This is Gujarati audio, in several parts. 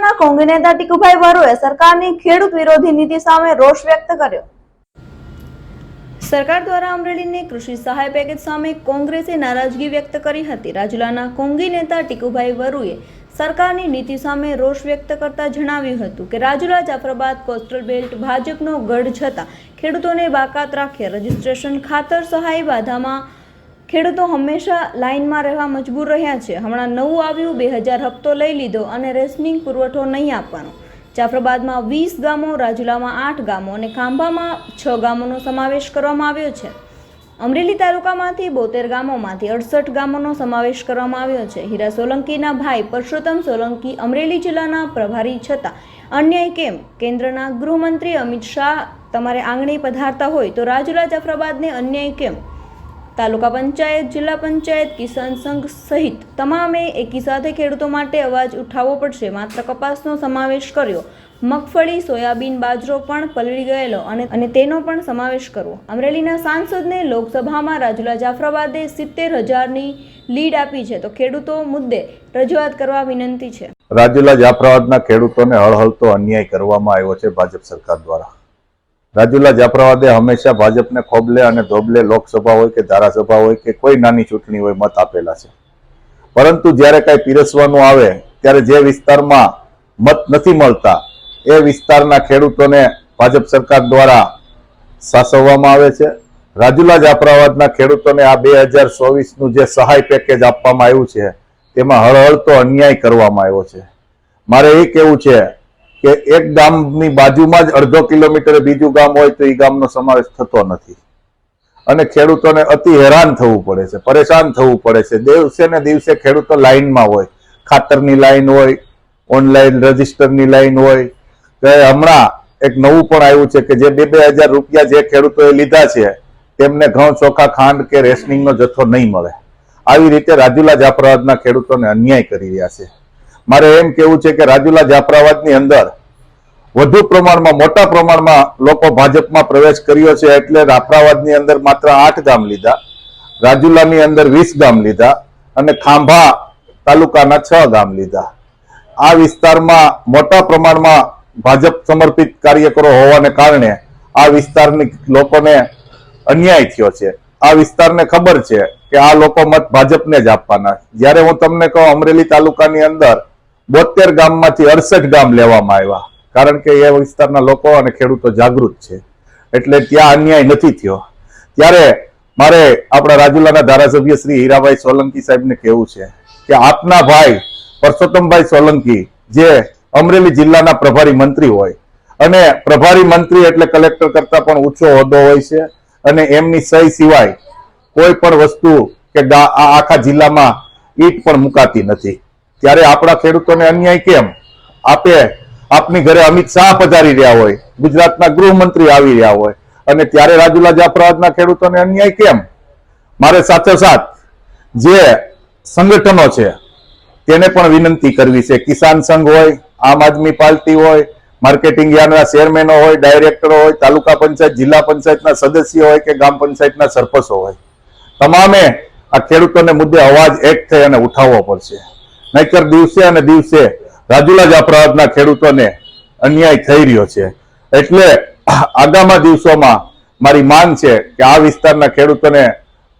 જિલ્લાના કોંગ્રેસ નેતા ટીકુભાઈ વરુએ સરકારની ખેડૂત વિરોધી નીતિ સામે રોષ વ્યક્ત કર્યો. સરકાર દ્વારા અમરેલીને કૃષિ સહાય પેકેજ સામે કોંગ્રેસે નારાજગી વ્યક્ત કરી હતી. રાજુલાના કોંગી નેતા ટીકુભાઈ વરુએ સરકારની નીતિ સામે રોષ વ્યક્ત કરતા જણાવ્યું હતું કે રાજુલા, જાફરાબાદ, કોસ્ટલ બેલ્ટ, ભાજપનો ગઢ છતાં ખેડૂતોને બાકાત રાખે રજીસ્ટ્રેશન ખાતર સહાય બાધામાં ખેડૂતો હંમેશા લાઇનમાં રહેવા મજબૂર રહ્યા છે. હમણાં નવું આવ્યું, બે હજાર હપ્તો લઈ લીધો અને રેશનિંગ પુરવઠો નહીં આપવાનો. જાફરાબાદમાં વીસ ગામો, રાજુલામાં આઠ ગામો અને ખાંભામાં છ ગામોનો સમાવેશ કરવામાં આવ્યો છે. અમરેલી તાલુકામાંથી બોતેર ગામોમાંથી અડસઠ ગામોનો સમાવેશ કરવામાં આવ્યો છે. હીરા સોલંકીના ભાઈ પરસોત્તમ સોલંકી અમરેલી જિલ્લાના પ્રભારી છતાં અન્યાય કેમ? કેન્દ્રના ગૃહમંત્રી અમિત શાહ તમારે આંગણે પધારતા હોય તો રાજુલા જાફરાબાદને અન્યાય કેમ? તાલુકા પંચાયત, જિલ્લા પંચાયત, કિસાન સંઘ સહિત તમામે એકીસાથે ખેડૂતો માટે અવાજ ઉઠાવવો પડશે. માત્ર કપાસનો સમાવેશ કર્યો. મગફળી, સોયાબીન, બાજરો પણ પલળી ગયેલો અને તેનો પણ સમાવેશ કરવો. અમરેલીના સાંસદને લોકસભામાં રાજુલા જાફરાબાદે સિત્તેર હજારની લીડ આપી છે. તો ખેડૂતો મુદ્દે રજૂઆત કરવા વિનંતી છે. રાજુલા જાફરાબાદના ખેડૂતોને હળહળતો અન્યાય કરવામાં આવ્યો છે ભાજપ સરકાર દ્વારા. રાજુલા જાફરાબાદે હંમેશા ભાજપને ખોબલે અને ધોબલે લોકસભા હોય કે ધારાસભા હોય કે કોઈ નાની ચૂંટણી હોય મત આપેલા છે. પરંતુ જ્યારે કાંઈ પીરસવાનું આવે, ત્યારે જે વિસ્તારમાં મત નથી મળતા, એ વિસ્તારના ખેડૂતોને ભાજપ સરકાર દ્વારા સાસવવામાં આવે છે. રાજુલા જાફરાબાદના ખેડૂતોને આ બે હજાર ચોવીસનું જે સહાય પેકેજ આપવામાં આવ્યું છે, તેમાં હળહળતો અન્યાય કરવામાં આવ્યો છે. મારે એ કેવું છે કે એક ગામની બાજુમાં જ અડધો કિલોમીટરે બીજું ગામ હોય તો એ ગામનો સમાવેશ થતો નથી. અને ખેડૂતોને અતિ હેરાન થવું પડે છે, પરેશાન થવું પડે છે. દિવસે ને દિવસે ખેડૂતો લાઈનમાં હોય, ખાતરની લાઈન હોય, ઓનલાઈન રજીસ્ટરની લાઇન હોય. કે હમણાં એક નવું પણ આવ્યું છે કે જે બે બે હજાર રૂપિયા જે ખેડૂતોએ લીધા છે, તેમને ઘઉં, ચોખા, ખાંડ કે રેશનિંગનો જથ્થો નહીં મળે. આવી રીતે રાજુલા જાફરાબાદના ખેડૂતોને અન્યાય કરી રહ્યા છે. મારે એમ કેવું છે કે રાજુલા જાફરાબાદની અંદર વધુ પ્રમાણમાં, મોટા પ્રમાણમાં લોકો ભાજપમાં પ્રવેશ કર્યો છે એટલે જાફરાબાદની અંદર માત્ર આઠ ગામ લીધા, રાજુલાની અંદર વીસ ગામ લીધા અને ખાંભા તાલુકાના છ ગામ લીધા. આ વિસ્તારમાં મોટા પ્રમાણમાં ભાજપ સમર્પિત કાર્યકરો હોવાને કારણે આ વિસ્તારની લોકોને અન્યાય થયો છે. આ વિસ્તારને ખબર છે કે આ લોકો મત ભાજપને જ આપવાના. જ્યારે હું તમને કહું, અમરેલી તાલુકાની અંદર બોતેર ગામમાંથી અડસઠ ગામ લેવામાં આવ્યા. કારણ કે એ વિસ્તારના લોકો અને ખેડૂતો જાગૃત છે. એટલે ત્યાં અન્યાય નથી થયો. ત્યારે મારે આપણા રાજુલાના ધારાસભ્ય શ્રી હીરાભાઈ સોલંકી સાહેબને કહેવું છે કે આપના ભાઈ પરસોત્તમભાઈ સોલંકી જે અમરેલી જિલ્લાના પ્રભારી મંત્રી હોય અને પ્રભારી મંત્રી એટલે કલેક્ટર કરતા પણ ઊંચો હોદ્દો હોય છે અને એમની સહી સિવાય કોઈ પણ વસ્તુ કે આખા જિલ્લામાં ઈટ પણ મુકાતી નથી. ત્યારે આપણા ખેડૂતોને અન્યાય કેમ? આપે આપની ઘરે અમિત શાહ પધારી રહ્યા હોય, ગુજરાતના ગૃહમંત્રી આવી રહ્યા હોય, અને ત્યારે રાજુલા જાફરાબાદના ખેડૂતોને અન્યાય કેમ? મારે સાથોસાથ જે સંગઠનો છે, તેને પણ વિનંતી કરવી છે. કિસાન સંઘ હોય, આમ આદમી પાર્ટી હોય, માર્કેટિંગ યાર્ડના ચેરમેનો હોય, ડાયરેક્ટરો હોય, તાલુકા પંચાયત, જિલ્લા પંચાયતના સદસ્યો હોય કે ગામ પંચાયતના સરપંચો હોય. તમામે આ ખેડૂતોને મુદ્દે અવાજ એક થઈ અને ઉઠાવવો પડશે. નહીતર દિવસે અને દિવસે રાજુલા જાફરાબાદના ખેડૂતોને અન્યાય થઈ રહ્યો છે. એટલે આગામી દિવસોમાં મારી માંગ છે કે આ વિસ્તારના ખેડૂતોને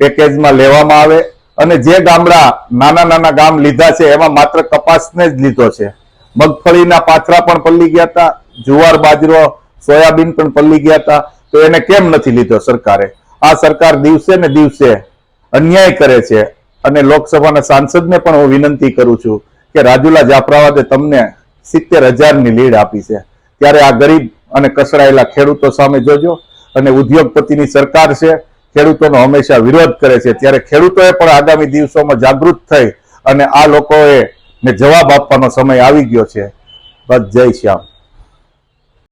પેકેજમાં લેવામાં આવે અને જે ગામડા નાના નાના ગામ લીધા છે એમાં માત્ર કપાસને જ લીધો છે. મગફળીના પાથરા પણ પલ્લી ગયા હતા, જુવાર, બાજરો, સોયાબીન પણ પલ્લી ગયા હતા, તો એને કેમ નથી લીધો સરકારે? આ સરકાર દિવસે ને દિવસે અન્યાય કરે છે અને લોકસભાના સાંસદને પણ હું વિનંતી કરું છું કે રાજુલા જાફરાવાદે તમને સિત્તેર હજારની લીડ આપી છે. ત્યારે આ ગરીબ અને કસરાયેલા ખેડૂતો સામે જોજો અને ઉદ્યોગપતિની સરકાર છે, ખેડૂતોનો હંમેશા વિરોધ કરે છે. ત્યારે ખેડૂતોએ પણ આગામી દિવસોમાં જાગૃત થઈ અને આ લોકોએ ને જવાબ આપવાનો સમય આવી ગયો છે. બસ જય શ્યામ.